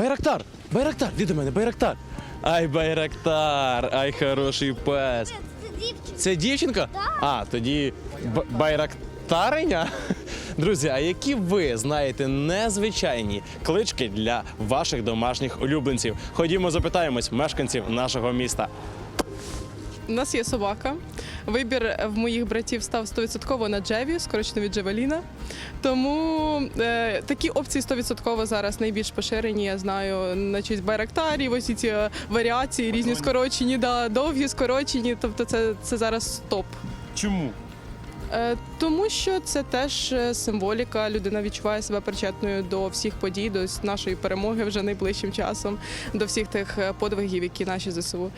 Байрактар! Байрактар! Іди до мене, Байрактар! Ай, Байрактар! Ай, хороший пес! Це дівчинка. А, тоді б- байрактариня? Друзі, а які ви знаєте незвичайні клички для ваших домашніх улюбленців? Ходімо, запитаємось мешканців нашого міста. У нас є собака. Вибір в моїх братів став 100% на Джеві, скорочено від Джевеліна. Тому е, такі опції 100% зараз найбільш поширені. Я знаю на честь байрактарі, ось ці е, варіації, різні скорочені, да, довгі, скорочені. Тобто це, це зараз топ. Чому? Е, Тому що це теж е, символіка. Людина відчуває себе причетною до всіх подій, до нашої перемоги вже найближчим часом, до всіх тих е, подвигів, які наші ЗСУ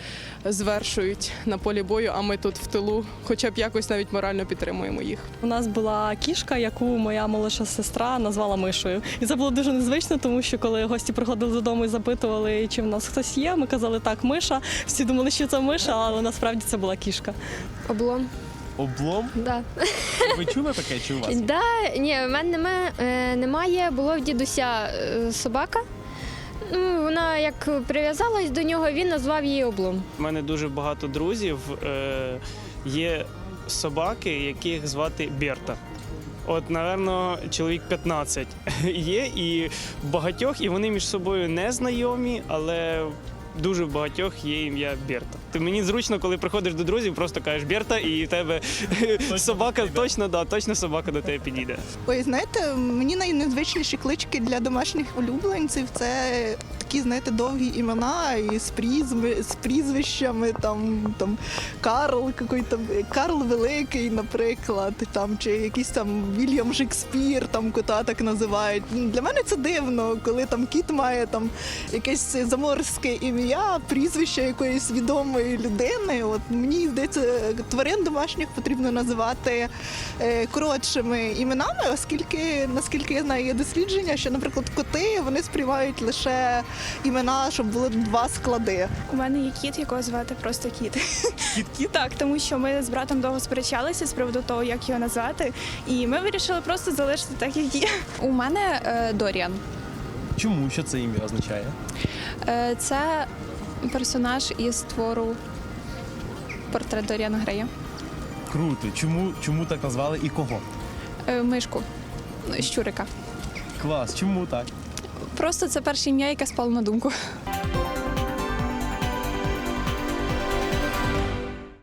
звершують на полі бою. А ми тут в тилу, хоча б якось навіть морально підтримуємо їх. У нас була кішка, яку моя молодша сестра назвала мишою. І це було дуже незвично, тому що коли гості приходили додому і запитували, чи в нас хтось є, ми казали так, миша. Всі думали, що це миша, але насправді це була кішка. Облом, Облом? да. Ви чули таке чи у вас? Да, ні, в мене нема- е, немає. Було в дідуся е, собака. Ну, вона як прив'язалась до нього, він назвав її облом. У мене дуже багато друзів. Е, є собаки, яких звати Берта. От, напевно, чоловік 15 є, і багатьох, і вони між собою не знайомі, але дуже в багатьох є ім'я Берта. Ти мені зручно, коли приходиш до друзів, просто кажеш Берта, і в тебе собака точно, да, точно собака до тебе підійде. Ой, знаєте, мені найнезвичніші клички для домашніх улюбленців це такі, знаєте, довгі імена і з прізми, з прізвищами, там, там Карл, який там Карл Великий, наприклад, там, чи якийсь там Вільям Шекспір, там кота так називають. Ну, Для мене це дивно, коли там кіт має там якесь заморське ім'я, прізвище якоїсь відомої людини. От мені здається, тварин домашніх потрібно називати е, коротшими іменами, оскільки, наскільки я знаю, є дослідження, що, наприклад, коти вони сприймають лише імена, щоб було два склади. У мене є кіт, якого звати просто кіт. Кіт-кіт? Так, тому що ми з братом довго сперечалися з приводу того, як його назвати, і ми вирішили просто залишити так, як є. У мене е, Доріан. Чому? Що це ім'я означає? Е, це персонаж із твору портрет Доріана Грея. Круто. Чому, чому так назвали і кого? Е, мишку щурика. Клас, чому так? Просто це перше ім'я, яке спало на думку.